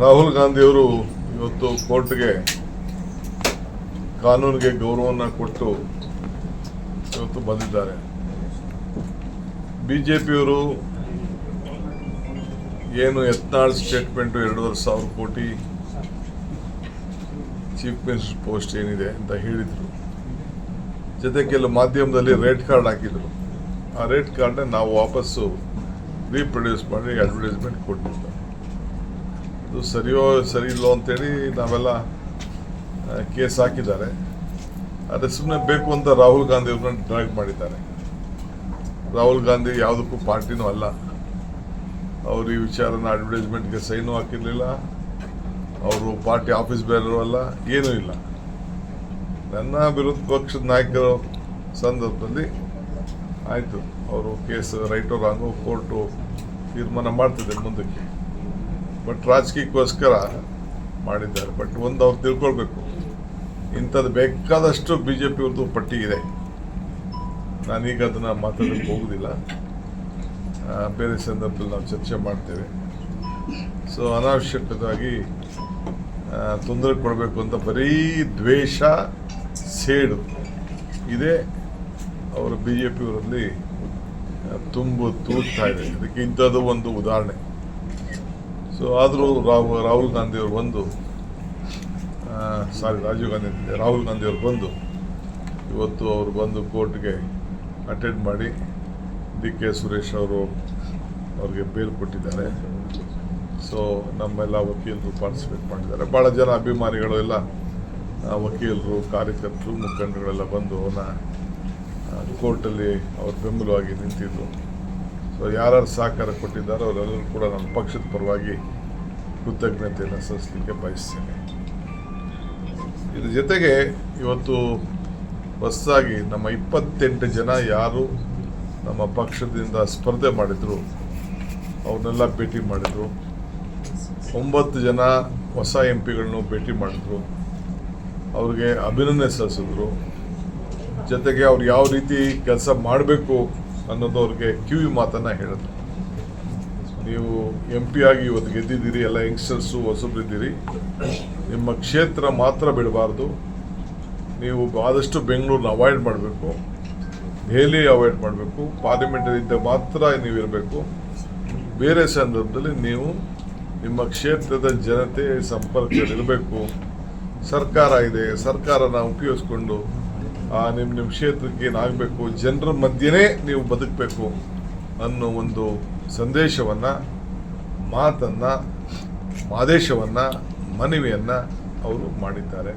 ರಾಹುಲ್ ಗಾಂಧಿಯವರು ಇವತ್ತು ಕೋರ್ಟ್ಗೆ ಕಾನೂನಿಗೆ ಗೌರವವನ್ನು ಕೊಟ್ಟು ಇವತ್ತು ಬಂದಿದ್ದಾರೆ. ಬಿ ಜೆ ಏನು ಎತ್ನಾಳ್ ಸ್ಟೇಟ್ಮೆಂಟು ಎರಡೂವರೆ ಸಾವಿರ ಕೋಟಿ ಚೀಫ್ ಮಿನಿಸ್ಟರ್ ಪೋಸ್ಟ್ ಏನಿದೆ ಅಂತ ಹೇಳಿದರು. ಜೊತೆ ಕೆಲವು ಮಾಧ್ಯಮದಲ್ಲಿ ರೇಟ್ ಕಾರ್ಡ್ ಹಾಕಿದರು. ಆ ರೇಟ್ ಕಾರ್ಡ್ನ ನಾವು ವಾಪಸ್ಸು ರೀಪ್ರೊಡ್ಯೂಸ್ ಮಾಡಿ ಅಡ್ವರ್ಟೈಸ್ಮೆಂಟ್ ಕೊಟ್ಟಿದ್ದೆ ಅದು ಸರಿಯೋ ಸರಿ ಇಲ್ಲೋ ಅಂತೇಳಿ ನಾವೆಲ್ಲ ಕೇಸ್ ಹಾಕಿದ್ದಾರೆ. ಆದರೆ ಸುಮ್ಮನೆ ಬೇಕು ಅಂತ ರಾಹುಲ್ ಗಾಂಧಿ ಅವ್ರನ್ನ ಡ್ರಾಗ್ ಮಾಡಿದ್ದಾರೆ. ರಾಹುಲ್ ಗಾಂಧಿ ಯಾವುದಕ್ಕೂ ಪಾರ್ಟಿನೂ ಅಲ್ಲ. ಅವರು ಈ ವಿಚಾರನ ಅಡ್ವರ್ಟೈಸ್ಮೆಂಟ್ಗೆ ಸೈನು ಹಾಕಿರಲಿಲ್ಲ. ಅವರು ಪಾರ್ಟಿ ಆಫೀಸ್ ಬೇರೆಯವರು ಅಲ್ಲ, ಏನೂ ಇಲ್ಲ. ನನ್ನ ವಿರೋಧ ಪಕ್ಷದ ನಾಯಕರು ಸಂದರ್ಭದಲ್ಲಿ ಆಯಿತು. ಅವರು ಕೇಸ್ ರೈಟ್ ರಾಂಗು ಕೋರ್ಟು ತೀರ್ಮಾನ ಮಾಡ್ತಿದ್ದೆ ಮುಂದಕ್ಕೆ. ಬಟ್ ರಾಜಕೀಯಕ್ಕೋಸ್ಕರ ಮಾಡಿದ್ದಾರೆ. ಬಟ್ ಒಂದು ಅವ್ರು ತಿಳ್ಕೊಳ್ಬೇಕು. ಇಂಥದ್ದು ಬೇಕಾದಷ್ಟು ಬಿ ಜೆ ಪಿಯವ್ರದ್ದು ಪಟ್ಟಿ ಇದೆ. ನಾನೀಗ ಅದನ್ನು ಮಾತಾಡೋಕ್ಕೆ ಹೋಗೋದಿಲ್ಲ. ಬೇರೆ ಸಂದರ್ಭದಲ್ಲಿ ನಾವು ಚರ್ಚೆ ಮಾಡ್ತೇವೆ. ಸೊ ಅನಾವಶ್ಯಕವಾಗಿ ತೊಂದರೆ ಕೊಡಬೇಕು ಅಂತ ಬರೀ ದ್ವೇಷ, ಸೇಡು ಇದೇ. ಅವರು ಬಿ ಜೆ ಪಿಯವರಲ್ಲಿ ತುಂಬ ತೂಗ್ತಾ ಇದೆ. ಇಂಥದ್ದು ಒಂದು ಉದಾಹರಣೆ. ಸೊ ಆದರೂ ರಾಹು ರಾಹುಲ್ ಗಾಂಧಿಯವರು ಬಂದು ಸಾರಿ, ರಾಜೀವ್ ಗಾಂಧಿ ರಾಹುಲ್ ಗಾಂಧಿಯವರು ಬಂದು, ಇವತ್ತು ಅವರು ಬಂದು ಕೋರ್ಟ್ಗೆ ಅಟೆಂಡ್ ಮಾಡಿ ಡಿ ಕೆ ಸುರೇಶ್ ಅವರು ಅವ್ರಿಗೆ ಬೇಲ್ ಕೊಟ್ಟಿದ್ದಾರೆ. ಸೊ ನಮ್ಮೆಲ್ಲ ವಕೀಲರು ಪಾರ್ಟಿಸಿಪೇಟ್ ಮಾಡಿದ್ದಾರೆ. ಭಾಳ ಜನ ಅಭಿಮಾನಿಗಳು ಎಲ್ಲ ವಕೀಲರು, ಕಾರ್ಯಕರ್ತರು ಮುಖಂಡಗಳೆಲ್ಲ ಬಂದು ಅವನ ಕೋರ್ಟಲ್ಲಿ ಅವ್ರ ಬೆಂಬಲವಾಗಿ ನಿಂತಿದ್ರು. ಸೊ ಯಾರು ಸಹಕಾರ ಕೊಟ್ಟಿದ್ದಾರೋ ಅವರೆಲ್ಲರೂ ಕೂಡ ನಮ್ಮ ಪಕ್ಷದ ಪರವಾಗಿ ಕೃತಜ್ಞತೆಯನ್ನು ಸಲ್ಲಿಸಲಿಕ್ಕೆ ಬಯಸ್ತೇನೆ. ಇದ್ರ ಜೊತೆಗೆ ಇವತ್ತು ಹೊಸದಾಗಿ ನಮ್ಮ ಇಪ್ಪತ್ತೆಂಟು ಜನ ಯಾರು ನಮ್ಮ ಪಕ್ಷದಿಂದ ಸ್ಪರ್ಧೆ ಮಾಡಿದರು, ಅವ್ರನ್ನೆಲ್ಲ ಭೇಟಿ ಮಾಡಿದರು. ಒಂಬತ್ತು ಜನ ಹೊಸ ಎಂ ಪಿಗಳನ್ನು ಭೇಟಿ ಮಾಡಿದ್ರು. ಅವ್ರಿಗೆ ಅಭಿನಂದನೆ ಸಲ್ಲಿಸಿದ್ರು. ಜೊತೆಗೆ ಅವ್ರು ಯಾವ ರೀತಿ ಕೆಲಸ ಮಾಡಬೇಕು ಅನ್ನೋದು ಅವ್ರಿಗೆ ಕಿವಿ ಮಾತನ್ನು ಹೇಳಿದ್ರು ನೀವು ಎಂ ಪಿ ಆಗಿ ಇವತ್ತು ಗೆದ್ದಿದ್ದೀರಿ, ಎಲ್ಲ ಯಂಗ್ಸ್ಟರ್ಸು ಹೊಸಬ್ರಿದ್ದೀರಿ. ನಿಮ್ಮ ಕ್ಷೇತ್ರ ಮಾತ್ರ ಬಿಡಬಾರ್ದು. ನೀವು ಆದಷ್ಟು ಬೆಂಗಳೂರನ್ನ ಅವಾಯ್ಡ್ ಮಾಡಬೇಕು. ದೆಹಲಿ ಅವಾಯ್ಡ್ ಮಾಡಬೇಕು. ಪಾರ್ಲಿಮೆಂಟರಿಂದ ಮಾತ್ರ ನೀವು ಇರಬೇಕು. ಬೇರೆ ಸಂದರ್ಭದಲ್ಲಿ ನೀವು ನಿಮ್ಮ ಕ್ಷೇತ್ರದ ಜನತೆ ಸಂಪರ್ಕದಲ್ಲಿರಬೇಕು. ಸರ್ಕಾರ ಇದೆ, ಸರ್ಕಾರನ ಉಪಯೋಗಿಸ್ಕೊಂಡು ನಿಮ್ಮ ನಿಮ್ಮ ಕ್ಷೇತ್ರಕ್ಕೆ ಏನಾಗಬೇಕು ಜನರ ಮಧ್ಯೆನೇ ನೀವು ಬದುಕಬೇಕು ಅನ್ನೋ ಒಂದು ಸಂದೇಶವನ್ನು, ಮಾತನ್ನು, ಆದೇಶವನ್ನು, ಮನವಿಯನ್ನು ಅವರು ಮಾಡಿದ್ದಾರೆ.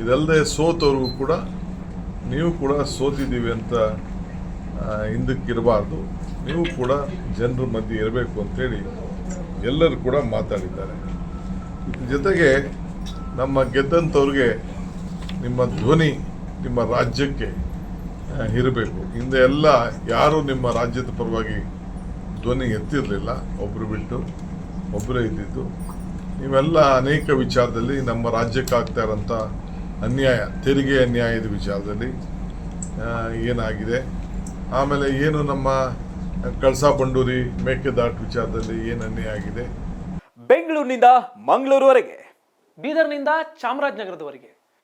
ಇದಲ್ಲದೆ ಸೋತವ್ರಿಗೂ ಕೂಡ, ನೀವು ಕೂಡ ಸೋತಿದ್ದೀವಿ ಅಂತ ಹಿಂದಕ್ಕಿರಬಾರ್ದು. ನೀವು ಕೂಡ ಜನರ ಮಧ್ಯೆ ಇರಬೇಕು ಅಂತೇಳಿ ಎಲ್ಲರೂ ಕೂಡ ಮಾತಾಡಿದ್ದಾರೆ. ಜೊತೆಗೆ ನಮ್ಮ ಗೆದ್ದಂಥವ್ರಿಗೆ ನಿಮ್ಮ ಧ್ವನಿ ನಿಮ್ಮ ರಾಜ್ಯಕ್ಕೆ ಇರಬೇಕು. ಹಿಂದೆ ಎಲ್ಲ ಯಾರು ನಿಮ್ಮ ರಾಜ್ಯದ ಪರವಾಗಿ ಧ್ವನಿ ಎತ್ತಿರಲಿಲ್ಲ ಒಬ್ಬರು ಬಿಟ್ಟು ಒಬ್ಬರೇ ಇದ್ದಿದ್ದು. ನೀವೆಲ್ಲ ಅನೇಕ ವಿಚಾರದಲ್ಲಿ ನಮ್ಮ ರಾಜ್ಯಕ್ಕೆ ಆಗ್ತಾ ಇರೋಂಥ ಅನ್ಯಾಯ, ತೆರಿಗೆ ಅನ್ಯಾಯದ ವಿಚಾರದಲ್ಲಿ ಏನಾಗಿದೆ? ಆಮೇಲೆ ಏನು ನಮ್ಮ ಕಳಸಾ ಬಂಡೂರಿ ಮೇಕೆದಾಟು ವಿಚಾರದಲ್ಲಿ ಏನು ಅನ್ಯಾಯ ಆಗಿದೆ? ಬೆಂಗಳೂರಿನಿಂದ ಮಂಗಳೂರುವರೆಗೆ, ಬೀದರ್ನಿಂದ ಚಾಮರಾಜನಗರದವರೆಗೆ.